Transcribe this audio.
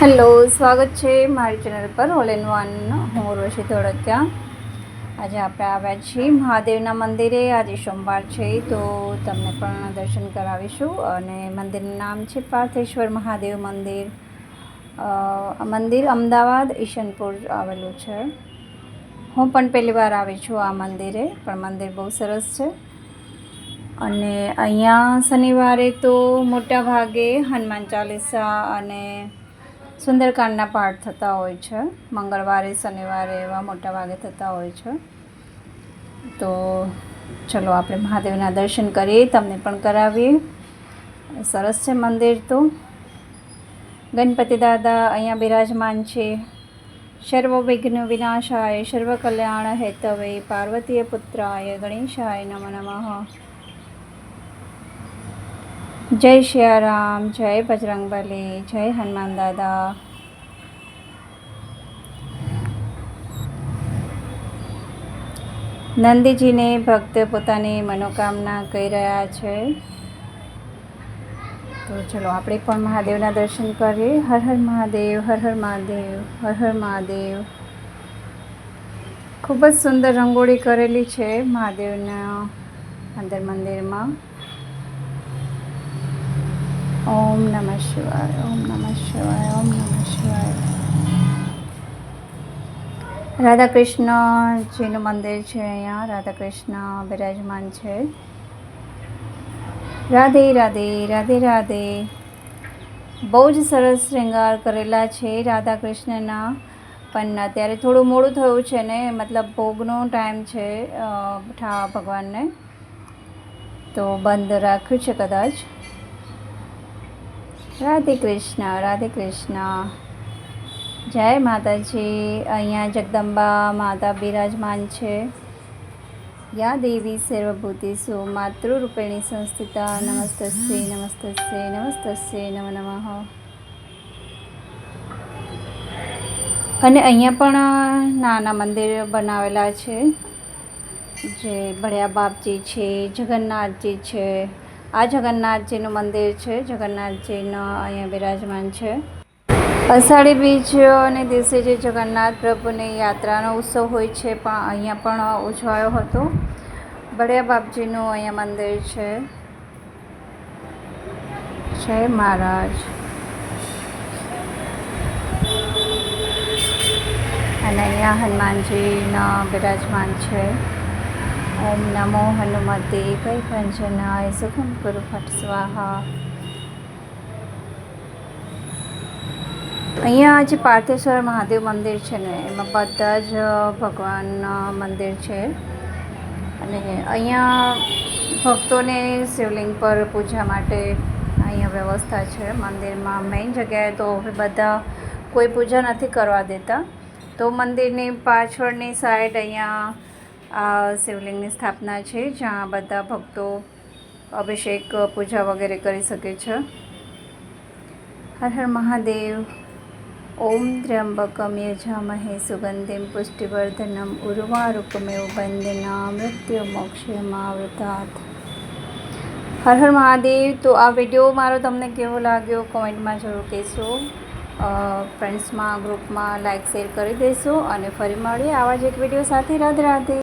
Hello, સ્વાગત છે મારી ચેનલ પર. ઓલ ઇન વન હું રોશી ધોળકિયા. આજે આપણે આવ્યા છીએ મહાદેવના મંદિરે. આજે સોમવાર છે, તો તમને પણ દર્શન કરાવીશું. અને મંદિરનું નામ છે પાર્થેશ્વર મહાદેવ મંદિર. મંદિર અમદાવાદ ઈશનપુર આવેલું છે. હું પણ પહેલી વાર આવી છું આ મંદિરે, પણ મંદિર બહુ સરસ છે. અને અહીંયા શનિવારે તો મોટા ભાગે હનુમાન ચાલીસા અને સુંદરકાંડના પાઠ થતા હોય છે. મંગળવારે, શનિવારે એવા મોટા ભાગે થતા હોય છે. તો ચલો, આપણે મહાદેવના દર્શન કરીએ, તમને પણ કરાવીએ. સરસ છે મંદિર તો. ગણપતિ દાદા અહીંયા બિરાજમાન છે. સર્વ વિઘ્ન વિનાશાય સર્વ કલ્યાણ હેતવે, પાર્વતીય પુત્રાય, ગણેશાય નમ નમઃ. જય શિયારામ, જય બજરંગબલી, જય હનુમાન દાદા. નંદીજીને ભક્ત પોતાની મનોકામના કહી રહ્યા છે. તો ચલો, આપણે પણ મહાદેવના દર્શન કરીએ. હર હર મહાદેવ, હર હર મહાદેવ, હર હર મહાદેવ. ખૂબ જ સુંદર રંગોળી કરેલી છે મહાદેવના અંદર મંદિરમાં. ઓમ નમઃ શિવાય, ઓમ નમઃ શિવાય, ઓમ નમઃ શિવાય. રાધા કૃષ્ણજીનું મંદિર છે અહીંયા રાધા કૃષ્ણ બિરાજમાન છે. રાધે રાધે રાધે રાધે. બહુ જ સરસ શૃંગાર કરેલા છે રાધા કૃષ્ણના પણ અત્યારે થોડું મોડું થયું છે ને, મતલબ ભોગનો ટાઈમ છે ઠા ભગવાનને. તો બંધ રાખ્યું છે કદાચ. રાધે કૃષ્ણ રાધે કૃષ્ણ. જય માતાજી. અહીંયા જગદંબા માતા બિરાજમાન છે. યા દેવી સર્વભૂતિસુ માતૃરૂપેણી સંસ્થિતા, નમસ્તસ્ય નમસ્તસ્ય નમસ્તસ્ય, નમ નમઃ. અને અહીંયા પણ નાના મંદિર બનાવેલા છે. જે ભળ્યા બાપજી છે, જગન્નાથજી છે. આ જગન્નાથજીનું મંદિર છે. જગન્નાથજીનો અહીંયા બિરાજમાન છે. અષાઢી બીજને દિવસે જે જગન્નાથ પ્રભુની યાત્રાનો ઉત્સવ હોય છે, પણ અહીંયા પણ ઉજવાયો હતો. બળિયા બાપજીનું અહીંયા મંદિર છે. જય મહારાજ. અને અહીંયા હનુમાનજીના બિરાજમાન છે. ઓમ નમો હનુમતે કઈ પંચનાય સુખમ કુરુ ફટ સ્વાહા અહીંયા જે પાર્થેશ્વર મહાદેવ મંદિર છે ને, એમાં બધા જ ભગવાનના મંદિર છે. અને અહીંયા ભક્તોને શિવલિંગ પર પૂજા માટે અહીંયા વ્યવસ્થા છે. મંદિરમાં મેઇન જગ્યાએ તો હવે બધા કોઈ પૂજા નથી કરવા દેતા. તો મંદિરની પાછળની સાઈડ અહીંયા આ શિવલિંગની સ્થાપના છે, જ્યાં બધા ભક્તો અભિષેક, પૂજા વગેરે કરી શકે છે. હર હર મહાદેવ. ઓમ ત્ર્યંબકમ યજામહે સુગંધિમ પુષ્ટિવર્ધનમ ઉર્વારૂપમેવ બંદના મૃત્યુ મોક્ષમાવૃતાત હર હર મહાદેવ. તો આ વીડિયો મારો તમને કેવો લાગ્યો કોમેન્ટમાં જરૂર કહેશો. ફ્રેન્ડ્સમાં, ગ્રુપમાં લાઈક, શેર કરી દેશો અને ફરી મળીએ આવા જ એક વીડિયો સાથે. રાધે રાધે.